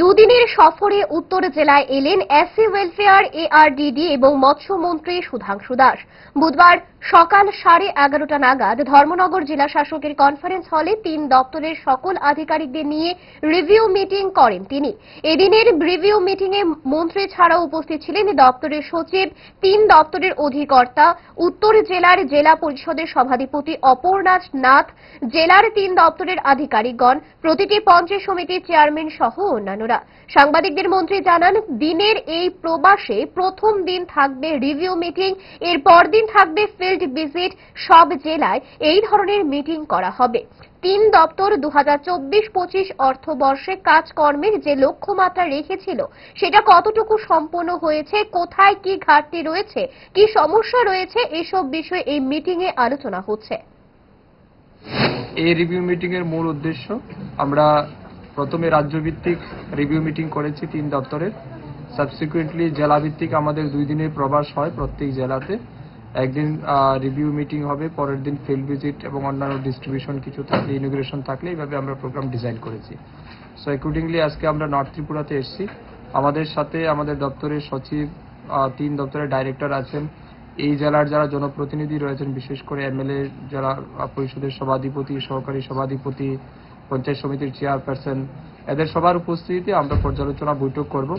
দুদিনের সফরে উত্তর জেলায় এলেন এসসি ওয়েলফেয়ার এআরডিডি এবং মৎস্যমন্ত্রী সুধাংশু দাস। বুধবার সকাল সাড়ে এগারোটা নাগাদ ধর্মনগর জেলা শাসকের কনফারেন্স হলে তিন দপ্তরের সকল আধিকারিকদের নিয়ে রিভিউ মিটিং করেন তিনি। এদিনের রিভিউ মিটিংয়ে মন্ত্রী ছাড়াও উপস্থিত ছিলেন দপ্তরের সচিব, তিন দপ্তরের অধিকর্তা, উত্তর জেলার জেলা পরিষদের সভাধিপতি অপর্ণাথ নাথ, জেলার তিন দপ্তরের আধিকারিকগণ, প্রতিটি পঞ্চায়েত সমিতির চেয়ারম্যান সহ অন্যান্যরা সাংবাদিকদের মন্ত্রী জানান, দিনের এই প্রবাসে প্রথম দিন থাকবে রিভিউ মিটিং, এর পরদিন থাকবে ফিল্ড ভিজিট সব জেলায়। এই ধরনের মিটিং করা হবে। তিন দপ্তর দু হাজার অর্থবর্ষে কাজকর্মের যে লক্ষ্যমাত্রা রেখেছিল, সেটা কতটুকু সম্পন্ন হয়েছে, কোথায় কি ঘাটতি রয়েছে, কি সমস্যা রয়েছে, এসব বিষয়ে এই মিটিংয়ে আলোচনা হচ্ছে। এই রিভিউ মিটিং এর মূল উদ্দেশ্য আমরা প্রথমে রাজ্যভিত্তিক রিভিউ মিটিং করেছি তিন দপ্তরের। সাবসিকুয়েন্টলি জেলাভিত্তিক আমাদের দুই দিনের প্রবাস হয় প্রত্যেক জেলাতে। একদিন রিভিউ মিটিং হবে, পরের দিন ফিল্ড ভিজিট এবং অন্যান্য ডিস্ট্রিবিউশন কিছু থাকলে ইনোগ্রেশন থাকলে, এইভাবে আমরা প্রোগ্রাম ডিজাইন করেছি। সো অ্যাকর্ডিংলি আজকে আমরা নর্থ ত্রিপুরাতে এসেছি। আমাদের সাথে আমাদের দপ্তরের সচিব তিন দপ্তরের ডাইরেক্টর আছেন। এই জেলার যারা জনপ্রতিনিধি রয়েছেন, বিশেষ করে এমএলএ, যারা পরিষদের সভাধিপতি, সহকারী সভাধিপতি পঞ্চায়েত সমিতির চেয়ারপারসন। এদের সবার উপস্থিতিতে আমরা পর্যালোচনা বৈঠক করব।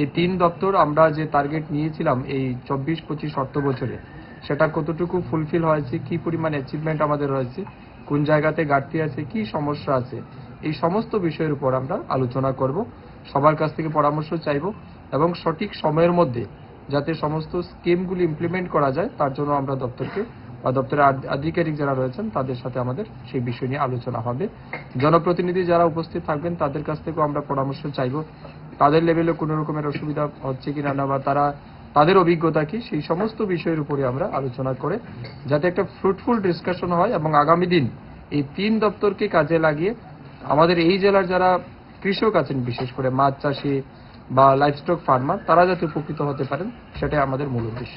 এই তিন দপ্তর আমরা যে টার্গেট নিয়েছিলাম এই চব্বিশ, পঁচিশ অর্থ বছরে, সেটা কতটুকু ফুলফিল হয়েছে, কি পরিমাণ অ্যাচিভমেন্ট আমাদের রয়েছে, কোন জায়গাতে ঘাটতি আছে, কি সমস্যা আছে, এই সমস্ত বিষয়ের উপর আমরা আলোচনা করব। সবার কাছ থেকে পরামর্শ চাইব এবং সঠিক সময়ের মধ্যে যাতে সমস্ত স্কিমগুলি ইমপ্লিমেন্ট করা যায়, তার জন্য আমরা দপ্তরকে বা দপ্তরের আধিকারিক যারা রয়েছেন, তাদের সাথে আমাদের সেই বিষয় নিয়ে আলোচনা হবে। জনপ্রতিনিধি যারা উপস্থিত থাকবেন, তাদের কাছ থেকেও আমরা পরামর্শ চাইব, তাদের লেভেলে কোনো রকমের অসুবিধা হচ্ছে কিনা না, বা তারা, তাদের অভিজ্ঞতা কি, সেই সমস্ত বিষয়ের উপরে আমরা আলোচনা করে, যাতে একটা ফ্রুটফুল ডিসকাশন হয় এবং আগামী দিন এই তিন দপ্তরকে কাজে লাগিয়ে আমাদের এই জেলার যারা কৃষক আছেন, বিশেষ করে মাছ চাষি বা লাইভস্টক ফার্মার তারা যাতে উপকৃত হতে পারেন, সেটাই আমাদের মূল উদ্দেশ্য।